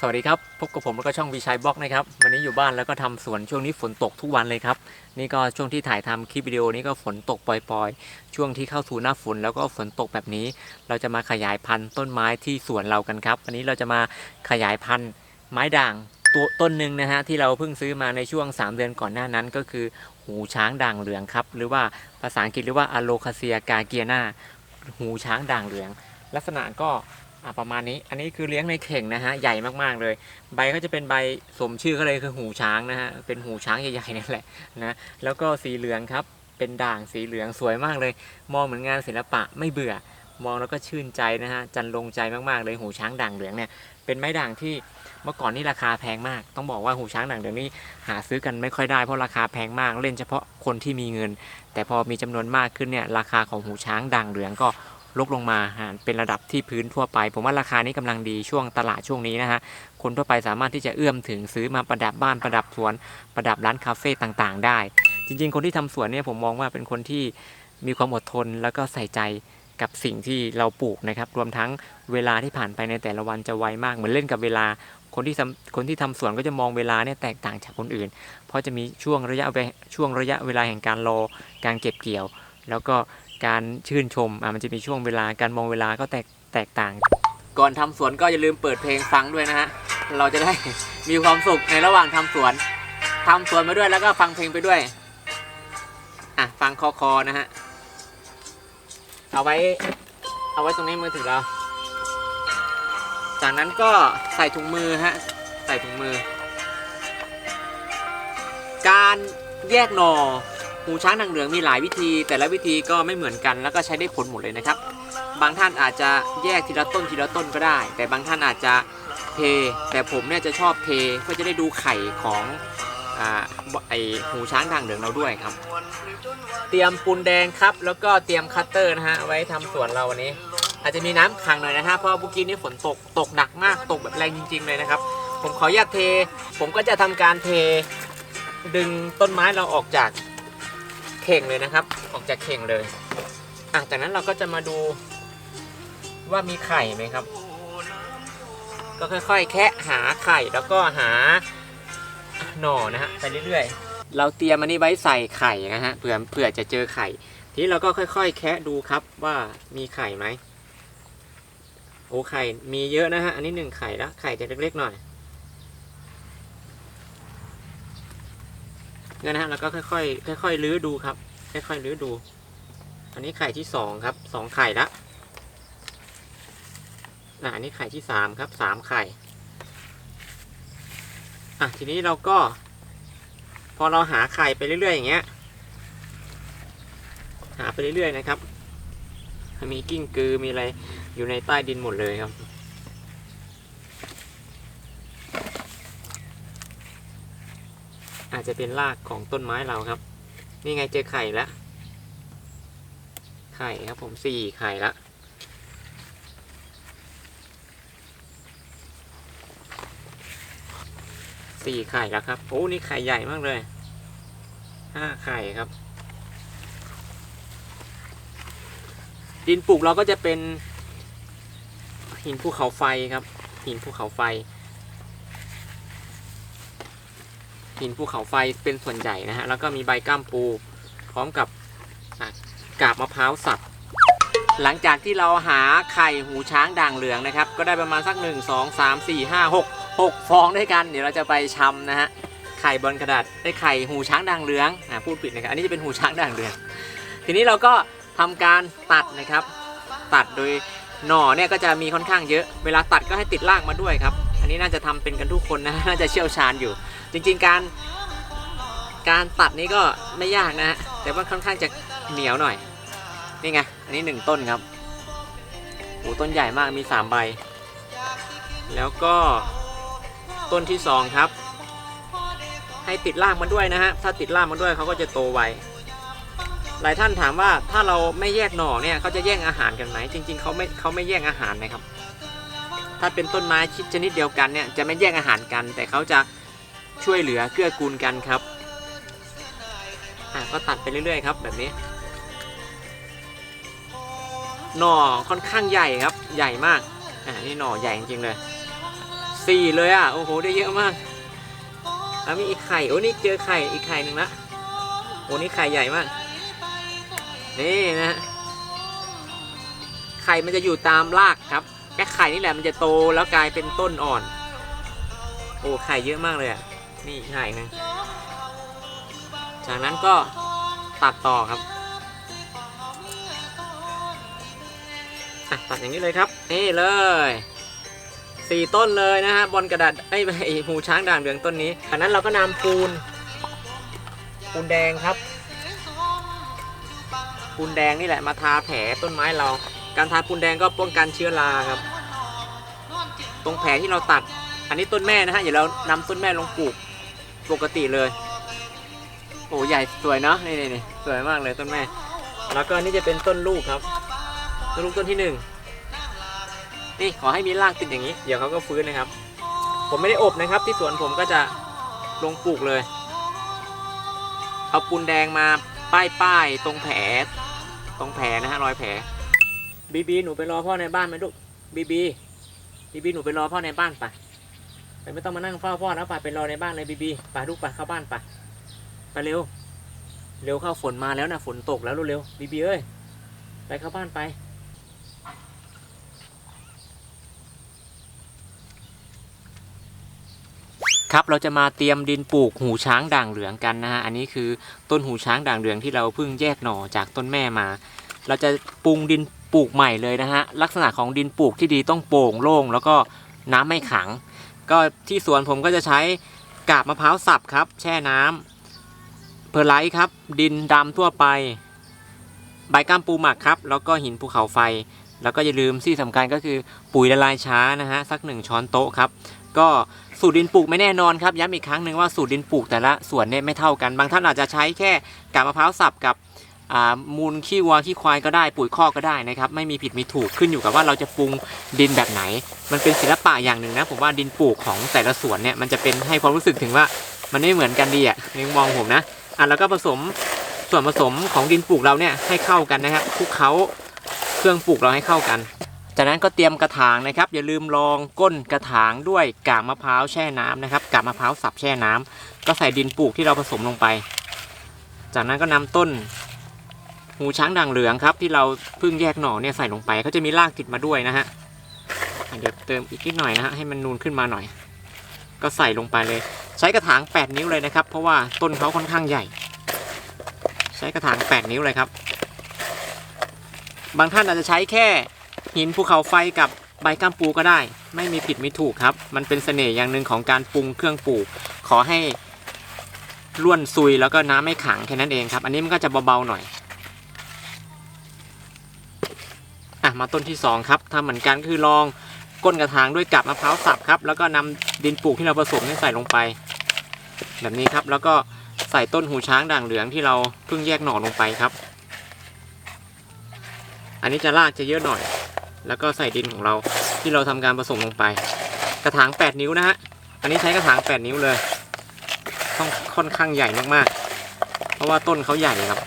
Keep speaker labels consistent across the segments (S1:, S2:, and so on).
S1: สวัสดีครับ พบกับผมแล้วก็ช่องวีชัยบล็อกนะครับ วันนี้อยู่บ้านแล้วก็ทำสวนช่วงนี้ฝนตกทุกวันเลยครับ นี่ก็ช่วงที่ถ่ายทำคลิปวิดีโอนี้ก็ฝนตกปล่อยๆ ช่วงที่เข้าสู่หน้าฝนแล้วก็ฝนตกแบบนี้ เราจะมาขยายพันธุ์ต้นไม้ที่สวนเรากันครับ วันนี้เราจะมาขยายพันธุ์ไม้ด่างตัวต้นหนึ่งนะฮะที่เราเพิ่งซื้อมาในช่วง 3 เดือนก่อนหน้านั้นก็คือหูช้างด่างเหลืองครับ หรือว่าภาษาอังกฤษเรียกว่าอโลคาเซียกาเกียนาหูช้างด่างเหลือง ลักษณะก็ อะประมาณนี้อันนี้คือเลี้ยงในเข่งนะฮะใหญ่มากๆเลย ใบก็จะเป็นใบสมชื่อเขาเลยคือหูช้างนะฮะเป็นหูช้างใหญ่ๆนี่นแหละนะแล้วก็สีเหลืองครับเป็นด่างสีเหลืองสวยมากเลย มองเหมือนงานศิลปะไม่เบื่อ มองแล้วก็ชื่นใจนะฮะจันลงใจมากๆเลยหูช้างด่างเหลืองเนี่ยเป็นไม้ด่างที่เมื่อก่อนนี่ราคาแพงมาก ต้องบอกว่าหูช้างด่างเหลืองนี่หาซื้อกันไม่ค่อยได้เพราะราคาแพงมากเล่นเฉพาะคนที่มีเงิน แต่พอมีจำนวนมากขึ้นเนี่ยราคาของหูช้างด่างเหลืองก็ ลดลงมาฮะเป็นระดับที่พื้นทั่วไป ผมว่าราคานี้กำลังดีช่วงตลาดช่วงนี้นะฮะคนทั่วไปสามารถที่จะเอื้อมถึงซื้อมาประดับบ้านประดับสวน ประดับร้านคาเฟ่ต่างๆ ได้ จริง ๆ คนที่ทำสวนเนี่ยผมมองว่าเป็นคนที่มีความอดทนแล้วก็ใส่ใจกับสิ่งที่เราปลูกนะครับ รวมทั้งเวลาที่ผ่านไปในแต่ละวันจะไวมาก เหมือนเล่นกับเวลา คนที่คนที่ทำสวนก็จะมองเวลาเนี่ยแตกต่างจากคนอื่น เพราะจะมีช่วงระยะเวช่วงระยะเวลาแห่งการรอการเก็บเกี่ยว แล้วก็ การชื่นชมอะมันจะมีช่วงเวลาการมองเวลาก็แตกแตกต่าง ก่อนทำสวนก็อย่าลืมเปิดเพลงฟังด้วยนะฮะเราจะได้มีความสุขในระหว่างทำสวนทำสวนไปด้วยแล้วก็ฟังเพลงไปด้วยอะฟังคอคอนะฮะเอาไว้เอาไว้ตรงนี้มือถือเรา จากนั้นก็ใส่ถุงมือฮะใส่ถุงมือ การแยกหน่อ หูช้างนางเหลืองมีหลายวิธี แต่ละวิธีก็ไม่เหมือนกัน แล้วก็ใช้ได้ผลหมดเลยนะครับ บางท่านอาจจะแยกทีละต้นทีละต้นก็ได้ แต่บางท่านอาจจะเท แต่ผมเนี่ยจะชอบเทเพื่อจะได้ดูไข่ของอไอหูช้างด่างเหลืองเราด้วยครับ เตรียมปูนแดงครับ แล้วก็เตรียมคัตเตอร์นะฮะไว้ทำสวนเราวันนี้ อาจจะมีน้ำขังหน่อยนะฮะเพราะเมื่อกี้นี้ฝนตกตกหนักมากตกแบบแรงจริง ๆ เลยนะครับ ผมขออนุญาตเท ผมก็จะทำการเทดึงต้นไม้เราออกจาก เข่งเลยนะครับ ออกจากเข่งเลยอะจากนั้นเราก็จะมาดูว่ามีไข่ไหมครับ ก็ค่อย ๆ แคะหาไข่แล้วก็หาหน่อนะฮะไปเรื่อยๆ เราเตรียมอันนี้ไว้ใส่ไข่นะฮะเผื่อเผื่อจะเจอไข่ ทีนี้เราก็ค่อย ๆ แคะดูครับว่ามีไข่ไหมโอ้ไข่มีเยอะนะฮะอันนี้หนึ่งไข่ละไข่จะเล็กๆหน่อย เนี่ยนะฮะแล้วก็ค่อยๆค่อยๆลื้อดูครับ ค่อยๆลื้อดู อันนี้ไข่ที่สองครับสองไข่ละอะอันนี้ไข่ที่สามครับสามไข่อะทีนี้เราก็ พอเราหาไข่ไปเรื่อยๆอย่างเงี้ย หาไปเรื่อยๆนะครับ มีกิ้งกือมีอะไรอยู่ในใต้ดินหมดเลยครับ อาจจะเป็นรากของต้นไม้เราครับ นี่ไงเจอไข่แล้วไข่ครับผมสี่ไข่ละสี่ไข่แล้วครับโอ้นี่ไข่ใหญ่มากเลยห้าไข่ครับ ดินปลูกเราก็จะเป็นหินภูเขาไฟครับ หินภูเขาไฟ หินภูเขาไฟเป็นส่วนใหญ่นะฮะ แล้วก็มีใบก้ามปู พร้อมกับกาบมะพร้าวสับ หลังจากที่เราหาไข่หูช้างด่างเหลืองนะครับ ก็ได้ประมาณสัก 1 2 3 4 5 6 6 ฟองด้วยกัน เดี๋ยวเราจะไปชำนะฮะ ไข่บนกระดาษได้ไข่หูช้างด่างเหลืองอะพูดผิดนะครับ อันนี้จะเป็นหูช้างด่างเหลือง ทีนี้เราก็ทำการตัดนะครับ ตัดโดยหน่อเนี่ยก็จะมีค่อนข้างเยอะ เวลาตัดก็ให้ติดรากมาด้วยครับ อันนี้น่าจะทำเป็นกันทุกคนนะ น่าจะเชี่ยวชาญอยู่ จริงๆการการตัดนี้ก็ไม่ยากนะฮะแต่ว่าค่อนข้างจะเหนียวหน่อย นี่ไง อันนี้หนึ่งต้นครับโอ้ต้นใหญ่มากมีสามใบ แล้วก็ต้นที่สองครับ ให้ติดรากมันด้วยนะฮะ ถ้าติดรากมันด้วยเขาก็จะโตไว หลายท่านถามว่าถ้าเราไม่แยกหน่อเนี่ยเขาจะแย่งอาหารกันไหม จริง ๆเขาไม่เขาไม่แย่งอาหารนะครับ ถ้าเป็นต้นไม้ชิดชนิดเดียวกันเนี่ยจะไม่แย่งอาหารกัน แต่เขาจะ ช่วยเหลือเกื้อกูลกันครับอะก็ตัดไปเรื่อยๆครับแบบนี้หน่อค่อนข้างใหญ่ครับใหญ่มากอ่านี่หน่อใหญ่จริงๆเลยสี่เลยอะโอ้โหได้เยอะมากแล้วมีอีกไข่โอ้นี่เจอไข่อีกไข่หนึ่งละโอ้นี่ไข่ใหญ่มากนี่นะฮะไข่มันจะอยู่ตามรากครับแค่ไข่นี่แหละมันจะโตแล้วกลายเป็นต้นอ่อน โอ้ไข่เยอะมากเลยอะ นี่อีกไข่หนึ่งจากนั้นก็ตัดต่อครับตัดอย่างนี้เลยครับ นี่เลยสี่ต้นเลยนะฮะบนกระดาษไอ้ไอ้หูช้างด่างเหลืองต้นนี้จากนั้นเราก็นำปูน ปูนแดงครับ ปูนแดงนี่แหละมาทาแผลต้นไม้เรา การทาปูนแดงก็ป้องกันเชื้อราครับ ตรงแผลที่เราตัด อันนี้ต้นแม่นะฮะเดี๋ยวเรานำต้นแม่ลงปลูก ปกติเลย โอ้ใหญ่สวยเนาะนี่นี่นสวยมากเลยต้นแม่ แล้วก็นี่จะเป็นต้นลูกครับ ต้นลูกต้นที่หนึ่งนี่ขอให้มีรากติดอย่างนี้ เดี๋ยวเขาก็ฟื้นนะครับ ผมไม่ได้อบนะครับ ที่สวนผมก็จะลงปลูกเลย เอาปูนแดงมาป้ายป้ายตรงแผล ตรงแผลนะฮะรอยแผล บีบีหนูไปรอพ่อในบ้านไหมลูก บีบี บีบีหนูไปรอพ่อในบ้านปะ ไปไม่ต้องมานั่งเฝ้าพ่อแล้วปะไปรอในบ้านเลยบีบีไปลูกไปเข้าบ้านปะไปเร็ว เร็วเข้าฝนมาแล้วนะฝนตกแล้วเร็วบีบีเอ้ยไปเข้าบ้านไปครับเราจะมาเตรียมดินปลูกหูช้างด่างเหลืองกันนะฮะอันนี้คือต้นหูช้างด่างเหลืองที่เราเพิ่งแยกหน่อจากต้นแม่มา เราจะปรุงดินปลูกใหม่เลยนะฮะลักษณะของดินปลูกที่ดีต้องโปร่งโล่งแล้วก็น้ำไม่ขัง ก็ที่สวนผมก็จะใช้กาบมะพร้าวสับครับ แช่น้ำเพอร์ไลท์ครับ ดินดำทั่วไป ใบก้ามปูหมักครับ แล้วก็หินภูเขาไฟ แล้วก็อย่าลืมที่สำคัญก็คือปุ๋ยละลายช้านะฮะสักหนึ่งช้อนโต๊ะครับ ก็สูตรดินปลูกไม่แน่นอนครับย้ำอีกครั้งหนึ่งว่าสูตรดินปลูกแต่ละส่วนเนี่ยไม่เท่ากัน บางท่านอาจจะใช้แค่กาบมะพร้าวสับกับ มูลขี้วัวขี้ควายก็ได้ปุ๋ยคอกก็ได้นะครับ ไม่มีผิดมีถูกขึ้นอยู่กับว่าเราจะปรุงดินแบบไหน มันเป็นศิลปะอย่างหนึ่งนะผมว่าดินปลูกของแต่ละสวนเนี่ยมันจะเป็นให้ความรู้สึกถึงว่ามันไม่เหมือนกันดีอะในมุมองผมนะอะแล้วก็ผสมส่วนผสมของดินปลูกเราเนี่ยให้เข้ากันนะครับคลุกเคล้าเครื่องปลูกเราให้เข้ากัน จากนั้นก็เตรียมกระถางนะครับ อย่าลืมรองก้นกระถางด้วยกากมะพร้าวแช่น้ำนะครับกากมะพร้าวสับแช่น้ำก็ใส่ดินปลูกที่เราผสมลงไป จากนั้นก็นำต้น หูช้างด่างเหลืองครับ ที่เราเพิ่งแยกหน่อเนี่ยใส่ลงไปเขาจะมีรากติดมาด้วยนะฮะเดี๋ยวเติมอีกนิดหน่อยนะฮะให้มันนูนขึ้นมาหน่อย ก็ใส่ลงไปเลย ใช้กระถาง 8 นิ้วเลยนะครับ เพราะว่าต้นเขาค่อนข้างใหญ่ ใช้กระถาง 8 นิ้วเลยครับ บางท่านอาจจะใช้แค่หินภูเขาไฟกับใบก้ามปูก็ได้ ไม่มีผิดไม่ถูกครับ มันเป็นเสน่ห์อย่างหนึ่งของการปรุงเครื่องปลูกขอให้ล้วนซุยแล้วก็น้ำไม่ขังแค่นั้นเองครับ อันนี้มันก็จะเบาๆหน่อยอะ มาต้นที่สองครับทำเหมือนกันคือลองก้นกระถางด้วยกับมะพร้าวสับครับ แล้วก็นำดินปลูกที่เราผสมนี่ใส่ลงไป แบบนี้ครับแล้วก็ใส่ต้นหูช้างด่างเหลืองที่เราเพิ่งแยกหน่อลงไปครับ อันนี้จะรากจะเยอะหน่อย แล้วก็ใส่ดินของเราที่เราทำการผสมลงไป กระถาง 8 นิ้วนะฮะอันนี้ใช้กระถาง 8 นิ้วเลยต้องค่อนข้างใหญ่มากๆเพราะว่าต้นเขาใหญ่ครับ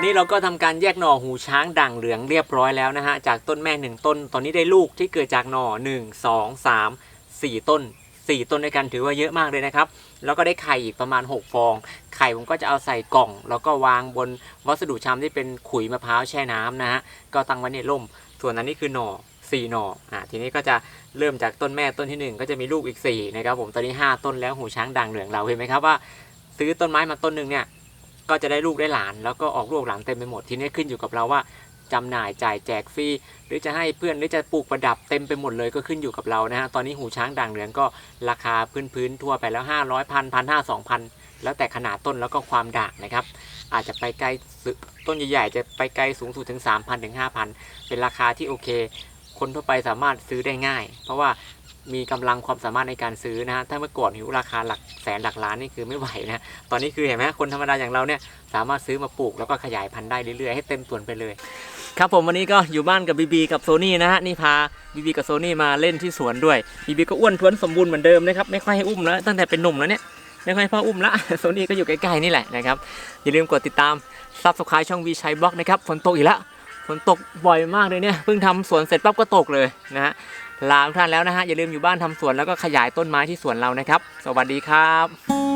S1: วันนี้เราก็ทำการแยกหน่อหูช้างด่างเหลืองเรียบร้อยแล้วนะฮะ จากต้นแม่หนึ่งต้น ตอนนี้ได้ลูกที่เกิดจากหน่อ 1 2 3 4 ต้น 4 ต้นด้วยกันถือว่าเยอะมากเลยนะครับ แล้วก็ได้ไข่อีกประมาณ 6 ฟอง ไข่ผมก็จะเอาใส่กล่อง แล้วก็วางบนวัสดุชำที่เป็นขุยมะพร้าวแช่น้ำนะฮะ ก็ตั้งไว้ในร่ม ส่วนอันนี้คือหน่อ4 หน่อ อ่า ทีนี้ก็จะเริ่มจากต้นแม่ต้นที่ 1 ก็จะมีลูกอีก4นะครับผม ตอนนี้ 5 ต้นแล้วหูช้างด่างเหลืองเราเห็นไหมครับว่า ซื้อต้นไม้มาต้นหนึ่งเนี่ย ก็จะได้ลูกได้หลาน แล้วก็ออกลูกหลานเต็มไปหมดทีนี้ขึ้นอยู่กับเราว่าจำหน่ายจ่ายแจกฟรีหรือจะให้เพื่อนหรือจะปลูกประดับเต็มไปหมดเลยก็ขึ้นอยู่กับเรานะฮะตอนนี้หูช้างด่างเหลืองก็ราคาพื้นๆทั่วไปแล้ว 500พันพันห้าสองพันแล้วแต่ขนาดต้นแล้วก็ความด่างนะครับ อาจจะไปไกลต้นใหญ่ๆจะไปไกลสูงสุดถึง 3,000 ถึง 5,000 เป็นราคาที่โอเค คนทั่วไปสามารถซื้อได้ง่าย เพราะว่า มีกำลังความสามารถในการซื้อนะฮะถ้าเมื่อก่อนหิวราคาหลักแสนหลักล้านนี่คือไม่ไหวนะตอนนี้คือเห็นไหมคนธรรมดาอย่างเราเนี่ยสามารถซื้อมาปลูกแล้วก็ขยายพันธุ์ได้เรื่อยๆให้เต็มส่วนไปเลย ครับผมวันนี้ก็อยู่บ้านกับบีบีกับโซนี่นะฮะนี่พาบีบีกับโซนี่มาเล่นที่สวนด้วยบีบีก็อ้วนท้วนสมบูรณ์เหมือนเดิมนะครับไม่ค่อยให้อุ้มแล้วตั้งแต่เป็นหนุ่มแล้วเนี่ยไม่ค่อยพ่ออุ้มละโซนี่ก็อยู่ใกล้ๆนี่แหละนะครับอย่าลืมกดติดตามซับสไครต์ช่องวีชัยบล็อกนะครับฝนตกอีกแล้วฝนตกบ่อยมากเลยเนี่ยเพิ่งทำสวนเสร็จปั๊บก็ตกเลยนะฮะ ลาทุกท่านแล้วนะฮะอย่าลืมอยู่บ้านทำสวนแล้วก็ขยายต้นไม้ที่สวนเรานะครับ สวัสดีครับ